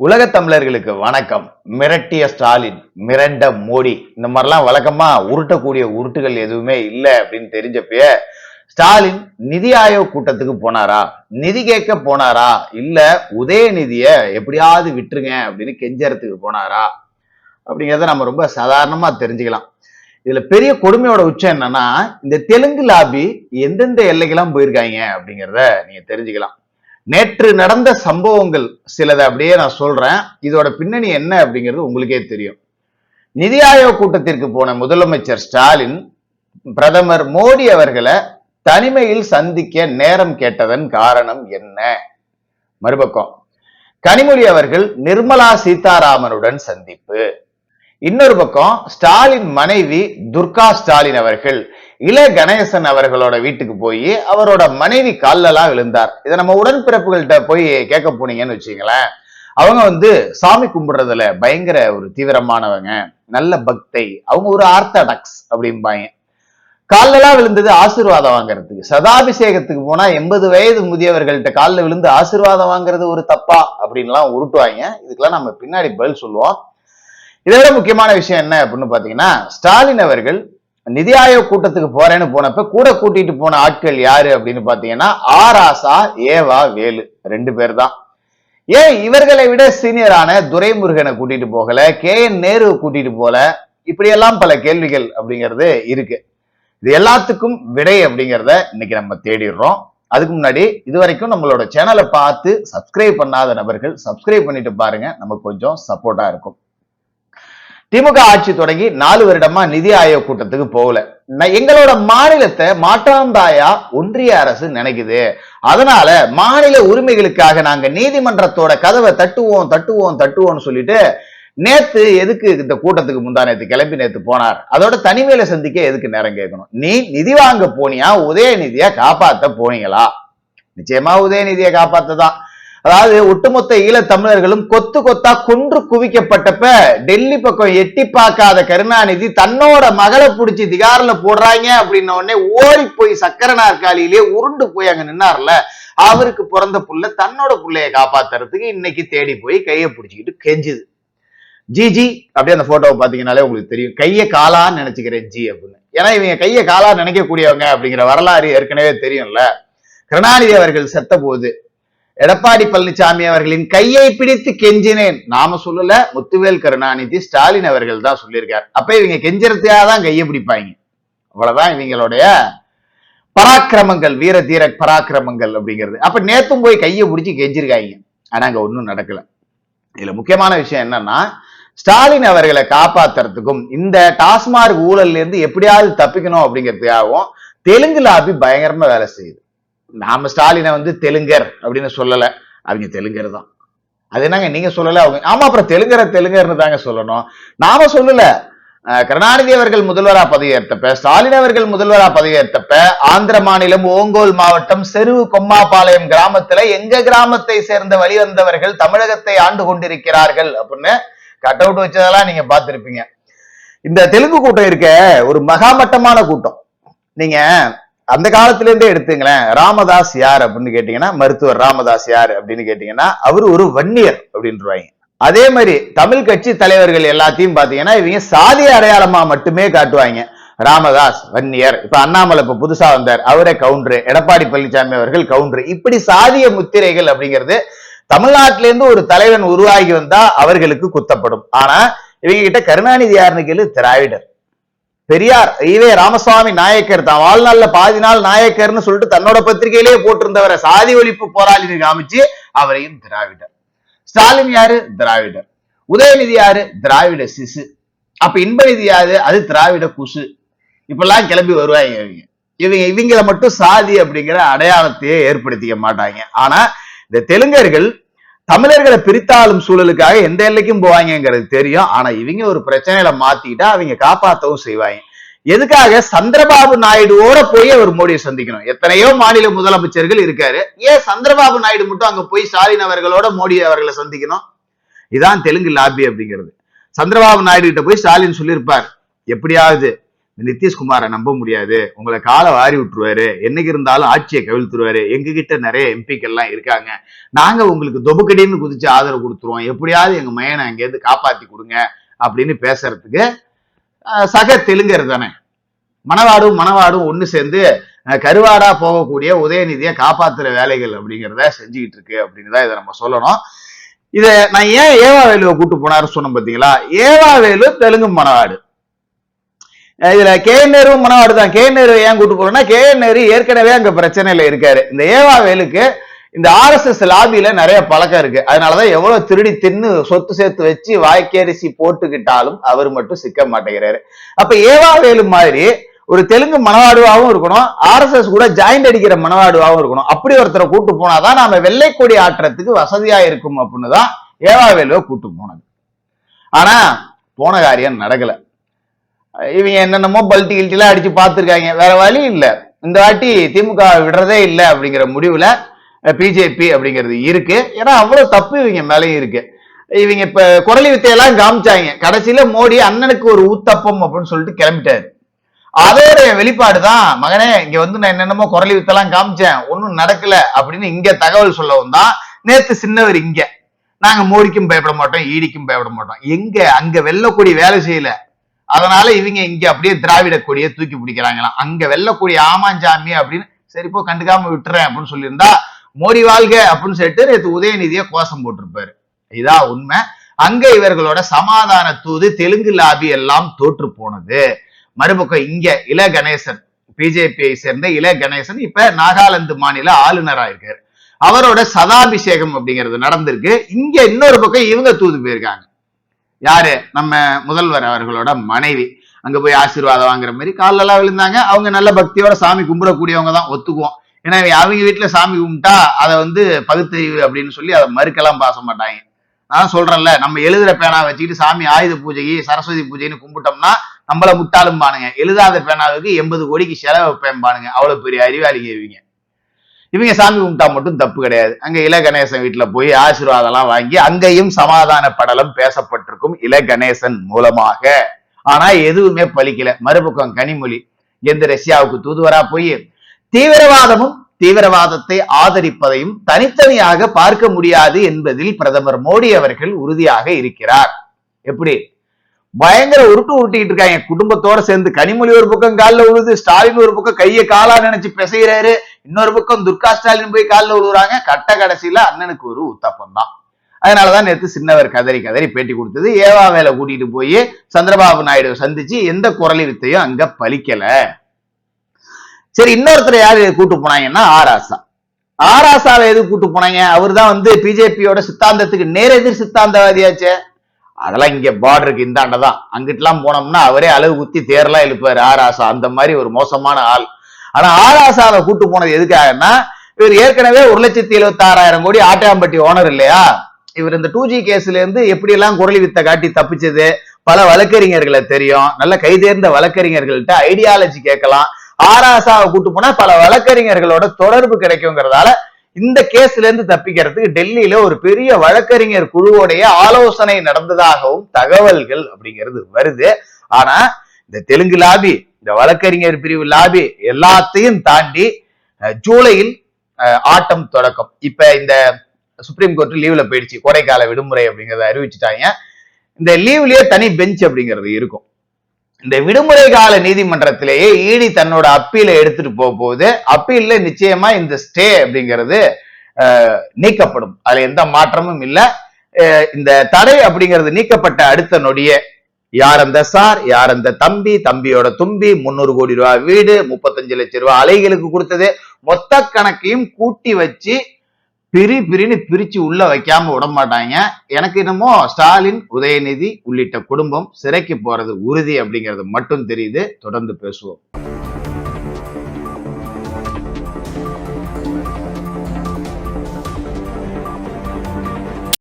உலக தமிழர்களுக்கு வணக்கம். மிரட்டிய ஸ்டாலின் மிரண்ட மோடி. இந்த மாதிரிலாம் வழக்கமா உருட்டக்கூடிய உருட்டுகள் எதுவுமே இல்லை அப்படின்னு தெரிஞ்சப்பயே ஸ்டாலின் நிதி ஆயோக் கூட்டத்துக்கு போனாரா? நிதி கேட்க போனாரா? இல்ல உதயநிதிய எப்படியாவது விட்டுருங்க அப்படின்னு கெஞ்சறதுக்கு போனாரா? அப்படிங்கிறத நம்ம ரொம்ப சாதாரணமா தெரிஞ்சுக்கலாம். இதுல பெரிய கொடுமையோட உச்சம் என்னன்னா இந்த தெலுங்கு லாபி எந்தெந்த எல்லைக்கெல்லாம் போயிருக்காங்க அப்படிங்கிறத நீங்க தெரிஞ்சுக்கலாம். நேற்று நடந்த சம்பவங்கள் சிலதை அப்படியே நான் சொல்றேன். இதோட பின்னணி என்ன அப்படிங்கிறது உங்களுக்கே தெரியும். நிதி ஆயோக் கூட்டத்திற்கு போன முதலமைச்சர் ஸ்டாலின் பிரதமர் மோடி அவர்களை தனிமையில் சந்திக்க நேரம் கேட்டதன் காரணம் என்ன? மறுபக்கம். கனிமொழி அவர்கள் நிர்மலா சீதாராமனுடன் சந்திப்பு. இன்னொரு பக்கம் ஸ்டாலின் மனைவி துர்கா ஸ்டாலின் அவர்கள். இள கணேசன் அவர்களோட வீட்டுக்கு போய் அவரோட மனைவி கால்லலாம் விழுந்தார். இதை நம்ம உடன்பிறப்புகள்கிட்ட போய் கேட்க போனீங்கன்னு வச்சுங்களேன் அவங்க வந்து சாமி கும்பிடுறதுல பயங்கர ஒரு தீவிரமானவங்க. நல்ல பக்தை. அவங்க ஒரு ஆர்த்தடாக்ஸ் அப்படிம்பாங்க. காலெல்லாம் விழுந்தது ஆசீர்வாதம் வாங்குறதுக்கு. சதாபிஷேகத்துக்கு போனா எண்பது வயது முதியவர்கள்ட்ட காலில் விழுந்து ஆசீர்வாதம் வாங்குறது ஒரு தப்பா அப்படின்லாம் உருட்டுவாங்க. இதுக்கெல்லாம் நம்ம பின்னாடி பதில் சொல்லுவோம். இதை விட முக்கியமான விஷயம் என்ன அப்படின்னு பாத்தீங்கன்னா ஸ்டாலின் அவர்கள் நிதி ஆயோக் கூட்டத்துக்கு போறேன்னு போனப்ப கூட கூட்டிட்டு போன ஆட்கள் யாரு அப்படின்னு பாத்தீங்கன்னா ஆர் ஆசா ஏவா வேலு ரெண்டு பேர் தான் ஏன் இவர்களை விட சீனியரான துரைமுருகனை கூட்டிட்டு போகல கே என் நேரு கூட்டிட்டு போல? இப்படியெல்லாம் பல கேள்விகள் அப்படிங்கிறது இருக்கு. இது எல்லாத்துக்கும் விடை அப்படிங்கிறத இன்னைக்கு நம்ம தேடிடுறோம். அதுக்கு முன்னாடி இது வரைக்கும் நம்மளோட சேனலை பார்த்து சப்ஸ்கிரைப் பண்ணாத நபர்கள் சப்ஸ்கிரைப் பண்ணிட்டு பாருங்க. நமக்கு கொஞ்சம் சப்போர்ட்டா இருக்கும். திமுக ஆட்சி தொடங்கி நாலு வருடமா நிதி ஆயோக் கூட்டத்துக்கு போகல. எங்களோட மாநிலத்தை மாற்றாந்தாயா ஒன்றிய அரசு நினைக்குது. அதனால மாநில உரிமைகளுக்காக நாங்க நீதிமன்றத்தோட கதவை தட்டுவோம் தட்டுவோம் தட்டுவோம்னு சொல்லிட்டு நேத்து எதுக்கு இந்த கூட்டத்துக்கு முந்தா நேத்து கிளம்பி நேத்து போனார்? அதோட தனிமையில சந்திக்க எதுக்கு நேரம் கேட்கணும்? நீ நிதி வாங்க போனியா? உதயநிதியை காப்பாத்த போனீங்களா? நிச்சயமா உதயநிதியை காப்பாத்ததான். அதாவது ஒட்டுமொத்த ஈழ தமிழர்களும் கொத்து கொத்தா கொன்று குவிக்கப்பட்டப்ப டெல்லி பக்கம் எட்டி பார்க்காத கருணாநிதி தன்னோட மகளை புடிச்சு திகாரில் போடுறாங்க அப்படின்ன உடனே ஓடி போய் சக்கர நாற்காலியிலே உருண்டு போய் அங்க நின்னார்ல. அவருக்கு பிறந்த புள்ள தன்னோட புள்ளைய காப்பாத்துறதுக்கு இன்னைக்கு தேடி போய் கையை பிடிச்சிக்கிட்டு கெஞ்சுது. ஜி ஜி அப்படியே அந்த போட்டோவை பாத்தீங்கன்னாலே உங்களுக்கு தெரியும். கையை காலான்னு நினைச்சுக்கிறேன் ஜி அப்படின்னு. ஏன்னா இவங்க கையை காலா நினைக்கக்கூடியவங்க அப்படிங்கிற வரலாறு ஏற்கனவே தெரியும்ல. கருணாநிதி அவர்கள் செத்த போது எடப்பாடி பழனிசாமி அவர்களின் கையை பிடித்து கெஞ்சினேன். நாம சொல்லல முத்துவேல் கருணாநிதி ஸ்டாலின் அவர்கள் தான் சொல்லியிருக்கார். அப்ப இவங்க கெஞ்சறதையா தான் கையை பிடிப்பாங்க. அவ்வளவுதான் இவங்களுடைய பராக்கிரமங்கள் வீர தீர பராக்கிரமங்கள் அப்படிங்கிறது. அப்ப நேத்தும் போய் கையை பிடிச்சி கெஞ்சிருக்காங்க. ஆனா அங்க ஒண்ணும் நடக்கல. இதுல முக்கியமான விஷயம் என்னன்னா ஸ்டாலின் அவர்களை காப்பாத்துறதுக்கும் இந்த டாஸ்மார்க் ஊழல்ல இருந்து எப்படியாவது தப்பிக்கணும் அப்படிங்கிறதுக்காகவும் தெலுங்கு லாபி பயங்கரமா வேலை செய்யுது. நாம ஸ்டாலினை வந்து தெலுங்கர் அப்படின்னு சொல்லல. அவங்க தெலுங்கர் தான். அது என்னங்க நீங்க சொல்லல அவங்க ஆமா அப்புறம் தெலுங்கரை தெலுங்கர்னு தாங்க சொல்லணும். நாம சொல்லல. அஹ் கருணாநிதி அவர்கள் முதல்வரா பதவியேற்றப்ப ஸ்டாலின் அவர்கள் முதல்வரா பதவியேற்றப்ப ஆந்திர மாநிலம் ஓங்கோல் மாவட்டம் செருவு கொம்மாபாளையம் கிராமத்துல எங்க கிராமத்தை சேர்ந்த வழிவந்தவர்கள் தமிழகத்தை ஆண்டு கொண்டிருக்கிறார்கள் அப்படின்னு கட் அவுட் வச்சதெல்லாம் நீங்க பார்த்திருப்பீங்க. இந்த தெலுங்கு கூட்டம் இருக்க ஒரு மகாமட்டமான கூட்டம். நீங்க அந்த காலத்துல இருந்தே எடுத்துங்களேன் ராமதாஸ் யார் அப்படின்னு கேட்டீங்கன்னா மருத்துவர் ராமதாஸ் யார் அப்படின்னு கேட்டீங்கன்னா அவர் ஒரு வன்னியர் அப்படின்றவாங்க. அதே மாதிரி தமிழ் கட்சி தலைவர்கள் எல்லாத்தையும் பாத்தீங்கன்னா இவங்க சாதி அடையாளமா மட்டுமே காட்டுவாங்க. ராமதாஸ் வன்னியர் இப்ப அண்ணாமலை இப்ப புதுசா வந்தார். அவரே கவுண்டரு. எடப்பாடி பழனிசாமி அவர்கள் கவுண்டரு. இப்படி சாதிய முத்திரைகள் அப்படிங்கிறது தமிழ்நாட்டில இருந்து ஒரு தலைவன் உருவாகி வந்தா அவர்களுக்கு குத்தப்படும். ஆனா இவங்க கிட்ட கருணாநிதி யாருன்னு கேளு திராவிடர். பெரியார் ஈவே ராமசுவாமி நாயக்கர் தான். வாழ்நாள்ல பாதி நாள் நாயக்கர்னு சொல்லிட்டு தன்னோட பத்திரிகையிலேயே போட்டிருந்தவரை சாதி ஒழிப்பு போராளின்னு காமிச்சு அவரையும் திராவிடர். ஸ்டாலின் யாரு? திராவிடர். உதயநிதி யாரு? திராவிட சிசு. அப்ப இன்பநிதி யாரு? அது திராவிட குசு. இப்பெல்லாம் கிளம்பி வருவாங்க இவங்க. இவங்க இவங்கள மட்டும் சாதி அப்படிங்கிற அடையாளத்தையே ஏற்படுத்திக்க மாட்டாங்க. ஆனா இந்த தெலுங்கர்கள் தமிழர்களை பிரித்தாளும் சூழலுக்காக எந்த எல்லைக்கும் போவாங்கங்கிறது தெரியும். ஆனா இவங்க ஒரு பிரச்சனையில மாத்திட்டா அவங்க காப்பாத்தவும் செய்வாங்க. எதுக்காக? சந்திரபாபு நாயுடுவோட போய் அவர் மோடியை சந்திக்கணும். எத்தனையோ மாநில முதலமைச்சர்கள் இருக்காரு. ஏன் சந்திரபாபு நாயுடு மட்டும் அங்க போய் ஸ்டாலின் அவர்களோட மோடி அவர்களை சந்திக்கணும்? இதான் தெலுங்கு லாபி அப்படிங்கிறது. சந்திரபாபு நாயுடு கிட்ட போய் ஸ்டாலின் சொல்லியிருப்பார். எப்படியாவது நிதிஷ்குமாரை நம்ப முடியாது. உங்களை காலை வாரி விட்டுருவாரு. என்னைக்கு இருந்தாலும் ஆட்சியை கவிழ்த்துருவாரு. எங்ககிட்ட நிறைய எம்பிக்கள்லாம் இருக்காங்க. நாங்க உங்களுக்கு தொபுக்கடின்னு குதிச்சு ஆதரவு கொடுத்துருவோம். எப்படியாவது எங்க மையனை அங்கேருந்து காப்பாத்தி கொடுங்க அப்படின்னு பேசுறதுக்கு சக தெலுங்கர் தானே. மணவாடும் மணவாடும் ஒன்று சேர்ந்து கருவாடா போகக்கூடிய உதயநிதியை காப்பாத்துற வேலைகள் அப்படிங்கிறத செஞ்சுக்கிட்டு இருக்கு அப்படின்னு தான் இதை நம்ம சொல்லணும். இதை நான் ஏன் ஏவா வேலுவை கூட்டு போனாரு சொன்னேன் பார்த்தீங்களா ஏவா வேலு தெலுங்கு மணவாடு. இதுல கே நேருவும் மனவாடு தான். கே நேரு ஏன் கூட்டு போறோம்னா கே நேரு ஏற்கனவே அங்க பிரச்சனையில இருக்காரு. இந்த ஏவா வேலுக்கு இந்த ஆர்எஸ்எஸ் லாபியில நிறைய பழக்கம் இருக்கு. அதனாலதான் எவ்வளவு திருடி தின்னு சொத்து சேர்த்து வச்சு வாய்க்கரிசி போட்டுக்கிட்டாலும் அவர் மட்டும் சிக்க மாட்டேங்கிறாரு. அப்ப ஏவா வேலு மாதிரி ஒரு தெலுங்கு மனவாடுவாகவும் இருக்கணும். ஆர்எஸ்எஸ் கூட ஜாயிண்ட் அடிக்கிற மனவாடுவாகவும் இருக்கணும். அப்படி ஒருத்தரை கூட்டு போனாதான் நாம வெள்ளை கொடி ஆட்டுறதுக்கு வசதியா இருக்கும் அப்படின்னு தான் ஏவா வேலுவை கூட்டு போனது. ஆனா போன காரியம் நடக்கலை. இவங்க என்னென்னமோ பல்ட்டி கில்ட்டிலாம் அடிச்சு பார்த்துருக்காங்க. வேற வழி இல்லை. இந்த வாட்டி திமுக விடுறதே இல்லை அப்படிங்கிற முடிவில் பிஜேபி அப்படிங்கிறது இருக்கு. ஏன்னா அவ்வளோ தப்பு இவங்க மேலேயும் இருக்கு. இவங்க இப்ப குரலி வித்தையெல்லாம் காமிச்சாங்க. கடைசியில மோடி அண்ணனுக்கு ஒரு ஊத்தப்பம் அப்படின்னு சொல்லிட்டு கிளம்பிட்டாரு. அதோட வெளிப்பாடு தான் மகனே இங்க வந்து நான் என்னென்னமோ குரலி வித்தெல்லாம் காமிச்சேன். ஒன்றும் நடக்கல அப்படின்னு இங்க தகவல் சொல்லவும் தான் நேத்து சின்னவர் இங்க. நாங்க மோடிக்கும் பயப்பட மாட்டோம் ஈடிக்கும் பயப்பட மாட்டோம். எங்க அங்க வெள்ளக்கூடிய வேலை செய்யல. அதனால இவங்க இங்க அப்படியே திராவிட கொடியை தூக்கி பிடிக்கிறாங்களாம். அங்க வெல்லக்கூடிய ஆமாஞ்சாமி அப்படின்னு சரி போ கண்டுக்காம விட்டுறேன் அப்படின்னு சொல்லியிருந்தா மோடி வாழ்க அப்படின்னு சொல்லிட்டு நேற்று உதயநிதியை கோஷம் போட்டிருப்பாரு. இதான் உண்மை? அங்க இவர்களோட சமாதான தூது தெலுங்கு லாபி எல்லாம் தோற்று போனது. மறுபக்கம் இங்க இள கணேசன் பிஜேபியை சேர்ந்த இள கணேசன் இப்ப நாகாலாந்து மாநில ஆளுநரா இருக்காரு. அவரோட சதாபிஷேகம் அப்படிங்கிறது நடந்திருக்கு. இங்க இன்னொரு பக்கம் இவங்க தூது போயிருக்காங்க. யாரு? நம்ம முதல்வர் அவர்களோட மனைவி. அங்க போய் ஆசீர்வாதம் வாங்குற மாதிரி காலெல்லாம் எல்லாம் விழுந்தாங்க அவங்க நல்ல பக்தியோட சாமி கும்பிடக்கூடியவங்க தான் ஒத்துக்குவோம். ஏன்னா அவங்க வீட்டுல சாமி கும்பிட்டா அதை வந்து பகுத்தறிவு அப்படின்னு சொல்லி அதை மறுக்கலாம் பாச மாட்டாங்க. நான் சொல்றேன்ல நம்ம எழுதுற பேனா வச்சுக்கிட்டு சாமி ஆயுத பூஜைக்கு சரஸ்வதி பூஜைன்னு கும்பிட்டோம்னா நம்மள முட்டாளும் பானுங்க எழுதாத பேனாவுக்கு எண்பது கோடிக்கு செலவு பேம்பானுங்க அவ்வளவு பெரிய அறிவாளிங்க இவங்க இவங்க சாமி கும்பிட்டா மட்டும் தப்பு கிடையாது. அங்க இள கணேசன் வீட்டுல போய் ஆசீர்வாதம் எல்லாம் வாங்கி அங்கேயும் சமாதான படலம் பேசப்பட்டிருக்கும் இள கணேசன் மூலமாக. ஆனா எதுவுமே பலிக்கல. மறுபக்கம் கனிமொழி எந்த ரஷ்யாவுக்கு தூதுவரா போய் தீவிரவாதமும் தீவிரவாதத்தை ஆதரிப்பதையும் தனித்தனியாக பார்க்க முடியாது என்பதில் பிரதமர் மோடி அவர்கள் உறுதியாக இருக்கிறார். எப்படி? பயங்கர உருட்டு உருட்டிக்கிட்டு இருக்காங்க. குடும்பத்தோட சேர்ந்து கனிமொழி ஒரு பக்கம் காலில் உழுது ஸ்டாலின் ஒரு பக்கம் கையை காலா நினைச்சு பிசைகிறாரு இன்னொரு பக்கம் துர்கா ஸ்டாலின் போய் காலில் உழுவுறாங்க. கட்ட கடைசியில அண்ணனுக்கு ஒரு உத்தப்பம் தான். அதனாலதான் நேத்து சின்னவர் கதறி கதறி பேட்டி கொடுத்தது. ஏவா வேலை கூட்டிட்டு போய் சந்திரபாபு நாயுடு சந்திச்சு எந்த குரலி வித்தையும் அங்க பலிக்கல. சரி இன்னொருத்தர் யாரு கூட்டு போனாங்கன்னா ஆராசா. ஆராசாவை எது கூட்டு போனாங்க? அவர் தான் வந்து பிஜேபியோட சித்தாந்தத்துக்கு நேரெதிர் சித்தாந்தவாதியாச்சே. அதெல்லாம் இங்க பார்டருக்கு இந்தாண்ட தான். அங்கிட்டலாம் போனோம்னா அவரே அளவு குத்தி தேர்லாம் இழுப்பாரு. ஆராசா அந்த மாதிரி ஒரு மோசமான ஆள். ஆனா ஆராசாவை கூட்டு போனது எதுக்காகன்னா இவர் ஏற்கனவே ஒரு லட்சத்தி எழுபத்தி ஆறாயிரம் கோடி ஆட்டாம்பட்டி ஓனர் இல்லையா? இவர் இந்த டூ ஜி கேஸ்ல இருந்து எப்படி எல்லாம் குரலி வித்த காட்டி தப்பிச்சது? பல வழக்கறிஞர்களை தெரியும். நல்ல கைதேர்ந்த வழக்கறிஞர்கள்ட்ட ஐடியாலஜி கேட்கலாம். ஆராசாவை கூட்டு போனா பல வழக்கறிஞர்களோட தொடர்பு கிடைக்குங்கிறதால இந்த கேஸ்ல இருந்து தப்பிக்கிறதுக்கு டெல்லியில ஒரு பெரிய வழக்கறிஞர் குழுவோடைய ஆலோசனை நடந்ததாகவும் தகவல்கள் அப்படிங்கிறது வருது. ஆனா இந்த தெலுங்கு லாபி இந்த வழக்கறிஞர் பிரிவு லாபி எல்லாத்தையும் தாண்டி ஜூலையில் ஆட்டம் தொடக்கம். இப்ப இந்த சுப்ரீம் கோர்ட் லீவ்ல போயிடுச்சு கோடைக்கால விடுமுறை அப்படிங்கறத அறிவிச்சுட்டாங்க. இந்த லீவ்லயே தனி பெஞ்ச் அப்படிங்கிறது இருக்கும். இந்த விடுமுறை கால நீதிமன்றத்திலேயே ஈடி தன்னோட அப்பீலை எடுத்துட்டு போக போகுது அப்பீல்ல நிச்சயமா இந்த ஸ்டே அப்படிங்கிறது நீக்கப்படும். அதுல எந்த மாற்றமும் இல்லை. இந்த தடை அப்படிங்கிறது நீக்கப்பட்ட அடுத்த நொடியே. யார் அந்த சார்? யார் அந்த தம்பி? தம்பியோட தும்பி முன்னூறு கோடி ரூபாய் வீடு முப்பத்தஞ்சு லட்சம் ரூபாய் அலைகளுக்கு கொடுத்தது. மொத்த கணக்கையும் கூட்டி வச்சு பிரி பிரின்னு பிரிச்சு உள்ள வைக்காம விட மாட்டாங்க. எனக்கு என்னமோ ஸ்டாலின் உதயநிதி உள்ளிட்ட குடும்பம் சிறைக்கு போறது உறுதி அப்படிங்கிறது மட்டும் தெரியுது. தொடர்ந்து பேசுவோம்.